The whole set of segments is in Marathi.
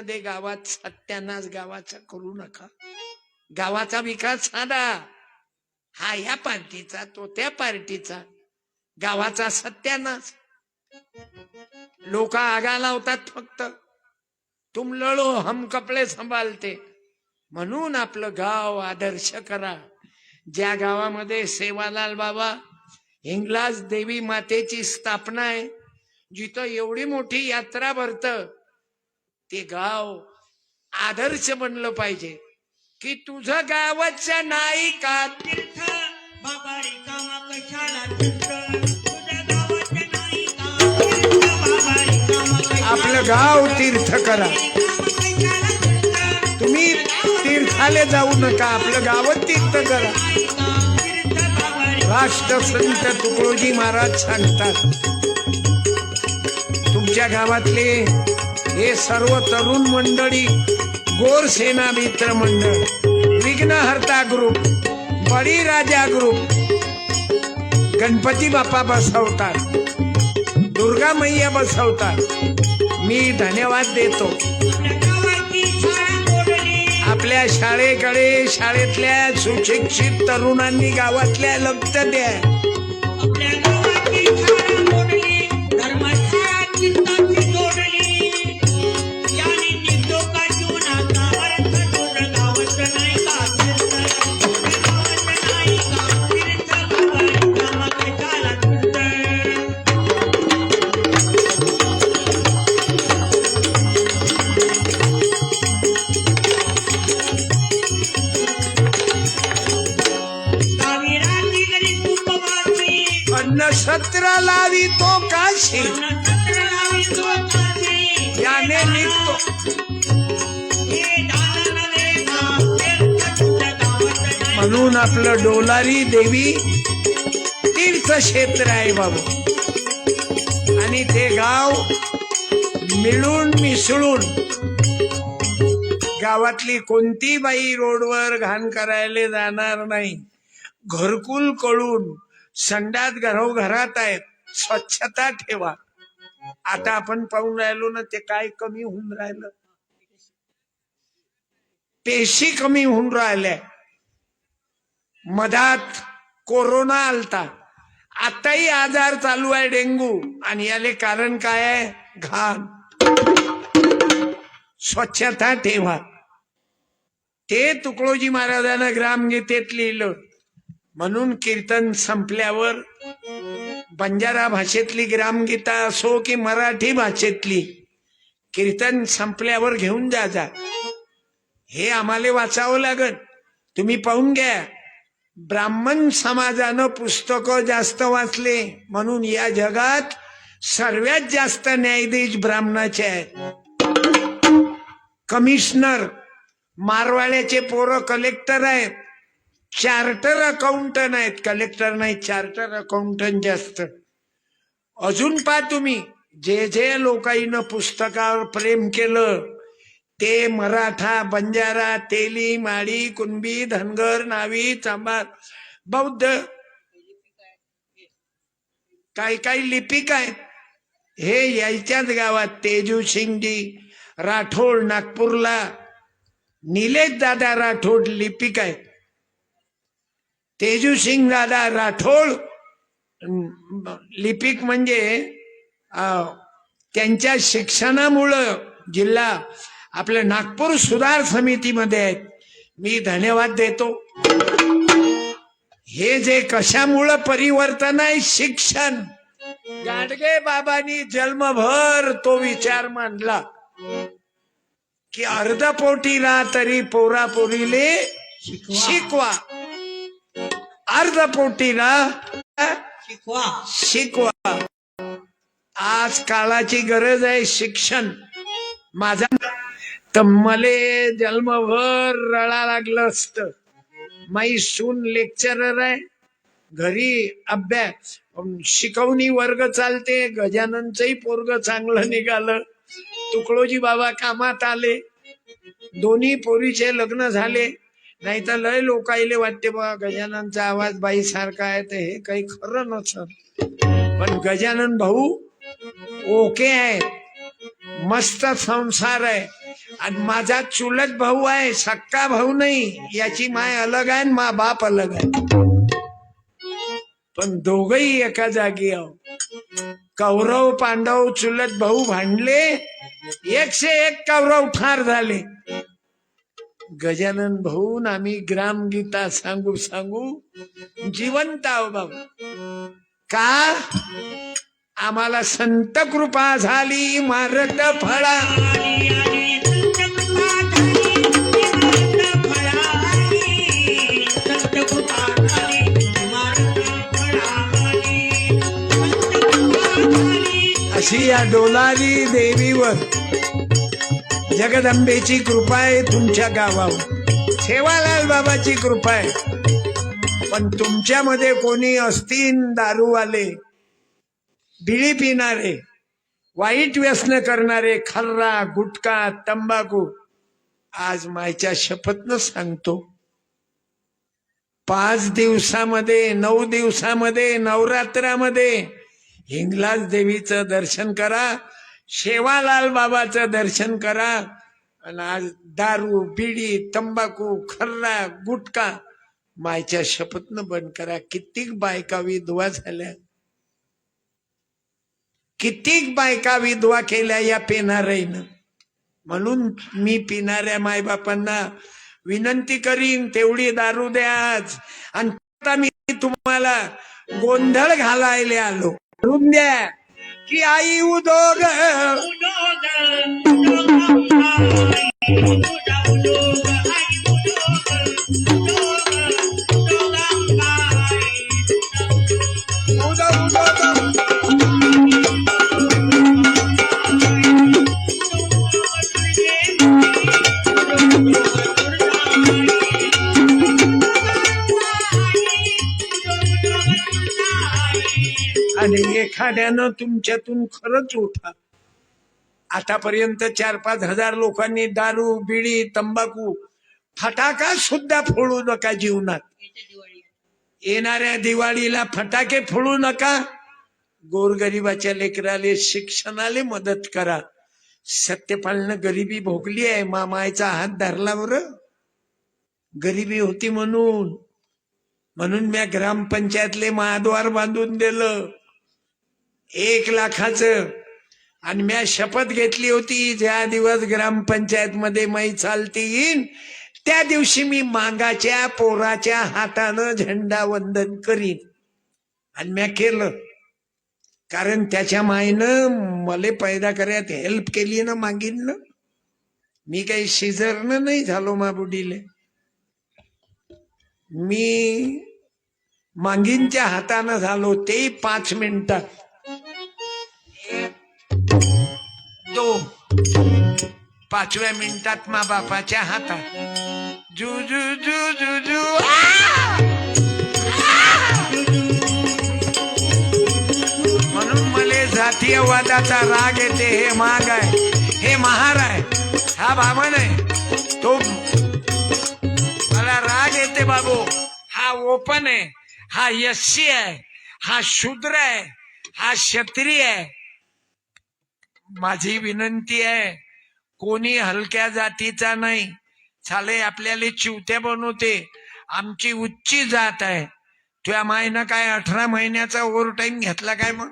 मध्ये गावात सत्यानाश गावाचा करू नका. गावाचा विकास साधा हा ह्या पार्टीचा तो त्या पार्टीचा. गावाचा सत्यानाश. लोक आगा लावतात फक्त. तुम लढो हम कपडे सांभाळते. म्हणून आपलं गाव आदर्श करा. ज्या गावामध्ये सेवालाल बाबा हिंगलाज देवी मातेची स्थापना आहे जिथं एवढी मोठी यात्रा भरत ते गाव आदर्श बनलं पाहिजे. की तुझं गावाच्या नाही का तीर्थ? बाबा रिकामा कशाला आपलं गाव तीर्थ? करा. तुम्ही तीर्थाले जाऊ नका आपलं गावच तीर्थ करा. राष्ट्रसंत तुकडोजी महाराज सांगतात तुमच्या गावातले हे सर्व तरुण मंडळी गोर सेना मित्र मंडळ विघ्नहर्ता ग्रुप बळीराजा ग्रुप गणपती बाप्पा बसवतात दुर्गा मैया बसवतात. मी धन्यवाद देतो. आपल्या आपल्या शाळेकडे शाळेतल्या सुशिक्षित तरुणांनी गावातल्या लक्ष द्या. लावी तो काशी. याने निघतो. म्हणून आपलं डोलारी देवी तीर्थक्षेत्र आहे बाबू. आणि ते गाव मिळून मिसळून गावातली कोणती बाई रोडवर घाण करायला जाणार नाही? घरकुल कळून संडात घरोघरात आहेत. स्वच्छता ठेवा. आता आपण पाहून राहिलो ना ते काय कमी होऊन राहिलं? पेशी कमी होऊन राहिल्या. मधात कोरोना आलता. आताही आजार चालू आहे डेंगू. आणि याले कारण काय आहे? घाण. स्वच्छता ठेवा. ते तुकडोजी महाराजांना ग्रामगीतेत लिहिलं. म्हणून कीर्तन संपल्यावर बंजारा भाषेतली ग्रामगीता असो की मराठी भाषेतली कीर्तन संपल्यावर घेऊन जा जा. हे आम्हाला वाचावं लागल तुम्ही पाहून घ्या. ब्राह्मण समाजानं पुस्तकं जास्त वाचले म्हणून या जगात सर्वात जास्त न्यायाधीश ब्राह्मणाचे आहेत. कमिशनर मारवाड्याचे पोरं कलेक्टर आहेत. चार्टर अकाउंटंट आहेत कलेक्टर नाही चार्टर अकाउंटंट जास्त. अजून पहा तुम्ही जे जे लोकाईनं पुस्तकावर प्रेम केलं ते मराठा बंजारा तेली माळी कुणबी धनगर नावी चांबार बौद्ध काही काही लिपिक आहेत हे यायच्याच गावात तेजू सिंगजी राठोड नागपूरला. निलेश दादा राठोड लिपिक आहेत. तेजू सिंग दादा राठोड लिपिक म्हणजे त्यांच्या शिक्षणामुळं जिल्हा आपलं नागपूर सुधार समितीमध्ये आहेत मी धन्यवाद देतो. हे जे कशामुळं परिवर्तन आहे शिक्षण? गाडगे बाबांनी जन्मभर तो विचार मांडला की अर्धपोटीला तरी पोरा पोरीले शिकवा. अर्धपोटी राहा शिकवा शिकवा आज काळाची गरज आहे शिक्षण माझा तर मले जन्मभर रडा लागलं असत माई सून लेक्चरर आहे घरी अभ्यास शिकवणी वर्ग चालते गजाननचंही पोरग चांगलं निघालं तुकडोजी बाबा कामात आले दोन्ही पोरीचे लग्न झाले नाही तर लय लोकायले वाटते बा गजाननचा आवाज बाई सारखा आहे तर हे काही खरं नसत. पण गजानन भाऊ ओके आहे मस्त संसार आहे. आणि माझा चुलत भाऊ आहे सक्का भाऊ नाही. याची माय अलग आहे आणि मा बाप अलग आहे. पण दोघही एका जागी आहो कौरव पांडव चुलत भाऊ भांडले एकशे एक कौरव ठार झाले. गजानन भाऊन आम्ही ग्रामगीता सांगू सांगू जिवंत आहो बाबा का? आम्हाला संत कृपा झाली मारत फळा. अशी या डोलारी देवीवर जगदंबेची कृपा आहे तुमच्या गावावर. सेवालाल बाबाची कृपा आहे. पण तुमच्यामध्ये कोणी असतील दारूवाले बिळी पिणारे वाईट व्यसन करणारे खर्रा गुटखा तंबाखू आज मायच्या शपथनं सांगतो. पाच दिवसामध्ये नऊ दिवसामध्ये नवरात्रामध्ये हिंगलाज देवीचं दर्शन करा. शेवालाल बाबाचं दर्शन करा. आणि आज दारू बिडी तंबाखू खर्रा गुटखा मायच्या शपथनं बंद करा. कित्येक बायका विधवा झाल्या. कित्येक बायका विधवा केल्या या पेनाराईनं म्हणून मी पिणाऱ्या मायबापांना विनंती करीन तेवढी दारू द्याच आणि आता मी तुम्हाला गोंधळ घालायला आलो. करून द्या. que aí o Dogan. O Dogan, Dogan, o Muda, o muda. आणि तुमच्यातून खरंच उठा. आतापर्यंत चार पाच हजार लोकांनी दारू बिडी तंबाखू फटाका सुद्धा फोडू नका जीवनात. येणाऱ्या दिवाळीला फटाके फोडू नका. गोरगरिबाच्या लेकराले शिक्षणाले मदत करा. सत्यपालनं गरिबी भोगली आहे मामायचा हात धरला बर गरिबी होती म्हणून. म्हणून म्या ग्रामपंचायतले महाद्वार बांधून दिलं. एक लाखाचं. आणि म्या शपथ घेतली होती ज्या दिवस ग्रामपंचायत मध्ये मै चालती येईन त्या दिवशी मी मांगाच्या पोराच्या हातानं झेंडा वंदन करीन. आणि म्या केलं. कारण त्याच्या मायनं मले पैदा करायत हेल्प केली ना मागीन मी काही शिजरनं नाही झालो मा बुडीले. मी मांगींच्या हातानं झालो ते पाच मिनिटात पाचव्या मिनिटात मा बापाच्या हातात. जू जू जू जू जू. म्हणून मले जातीयवादाचा राग येते हे महाग आहे हे महार आहे हा बामन आहे. तो मला राग येते बाबू हा ओपन आहे हा यशी आहे हा शूद्र आहे हा क्षत्रिय आहे. माझी विनंती आहे कोणी हलक्या जातीचा नाही. चाले आपल्याला चिवत्या बनवते. आमची उच्ची जात आहे. तुझ्या मायनं काय अठरा महिन्याचा ओव्हर टाइम घेतला काय मग?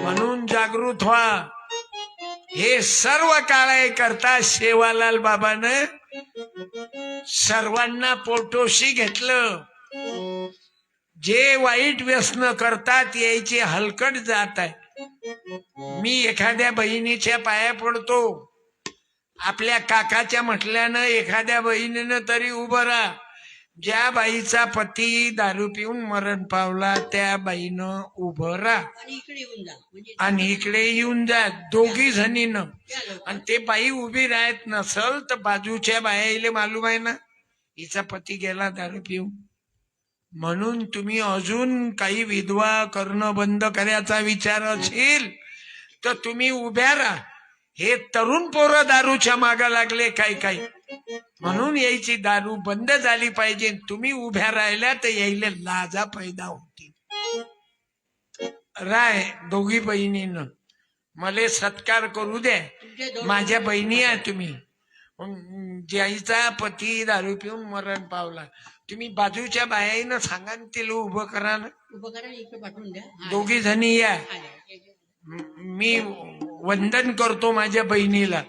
म्हणून जागृत व्हा. हे सर्व काळे करता सेवालाल बाबानं सर्वांना पोटोशी घेतलं. जे वाईट व्यसन करतात यायची हलकट जात आहे. मी एखाद्या बहिणीच्या पाया पडतो. आपल्या काकाच्या म्हटल्यानं एखाद्या बहिणीनं तरी उभं राहा. ज्या बाईचा पती दारू पिऊन मरण पावला त्या बाईनं उभं राहा. आणि इकडे येऊन जा. म्हणजे आणि इकडे येऊन जा दोघी जणीनं. आणि ते बाई उभी राहत नसल तर बाजूच्या बायाले मालूम आहे ना हिचा पती गेला दारू पिऊन. म्हणून तुम्ही अजून काही विधवा करणं बंद करायचा विचार असेल तर तुम्ही उभ्या राहा. हे तरुण पोरं दारूच्या मागा लागले काही काही म्हणून यायची दारू बंद झाली पाहिजे. तुम्ही उभ्या राहिल्या तर यायला लाजा पैदा होतील. राय दोघी बहिणीनं मला सत्कार करू द्या. माझ्या बहिणी आहे तुम्ही. मग ज्याईचा पती दारू पिऊन मरण पावला. तुम्ही बाजूच्या बायाईनं सांगा ना तिला उभं करा ना. उपकरण इकडे पाठवून द्या. हा, दोघी जणी या. म- मी वंदन करतो माझ्या बहिणीला.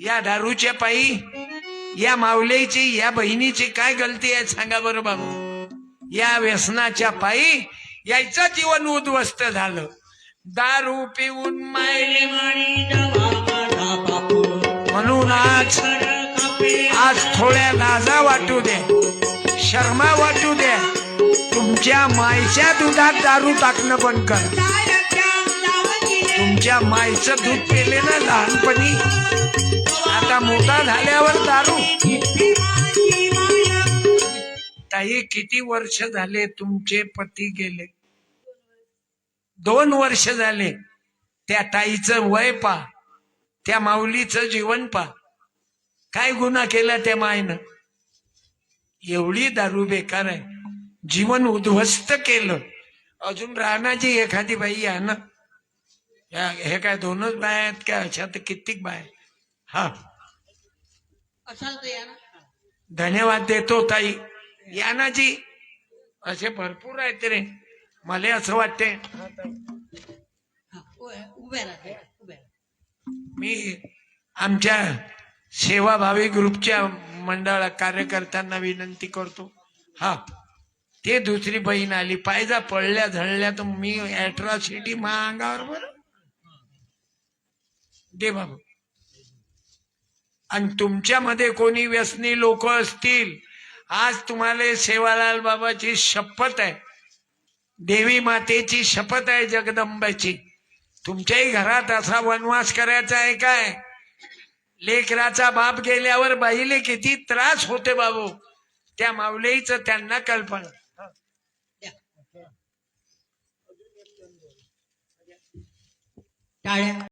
या दारूच्या पायी या मावलेची या बहिणीची काय गलती आहे सांगा बरं बाबू. या व्यसनाच्या पायी याचं जीवन उद्ध्वस्त झालं. दारू पिऊन मायले म्हणून आज कर आज थोड्या लाजा वाटू दे शर्मा वाटू दे तुमच्या मायच्या दुधात दारू टाकणं बंद कर. तुमच्या मायचं दूध पेले ना लहानपणी आता मोठा झाल्यावर दारू. ताई किती वर्ष झाले तुमचे पती गेले? दोन वर्ष झाले त्या ताईचं वय पा त्या माऊलीचं जीवन पा काय गुन्हा केला त्या मायनं? एवढी दारू बेकार आहे. जीवन उद्ध्वस्त केलं. अजून राहण्याची एखादी बाई आहे ना. या- हे काय दोनच बाय आहेत का? अशा तर कित्येक बाय हा. धन्यवाद देतो ताई. यानाजी असे भरपूर आहेत रे. मला असं वाटते मी आमच्या सेवाभावी ग्रुपच्या मंडळ कार्यकर्त्यांना विनंती करतो. हा ते दुसरी बहीण आली. पायजा पडल्या झळल्या तर मी अॅट्रॉसिटी महागावर बर. दे बाबू. आणि तुमच्यामध्ये कोणी व्यसनी लोक असतील आज तुम्हाला सेवालाल बाबाची शपथ आहे. देवी मातेची शपथ आहे जगदंबाची. तुमच्याही घरात असा वनवास करायचा आहे काय? लेकराचा बाप गेल्यावर बाईले किती त्रास होते बाबू. त्या माऊलीच त्यांना कल्पना. टाळ्या.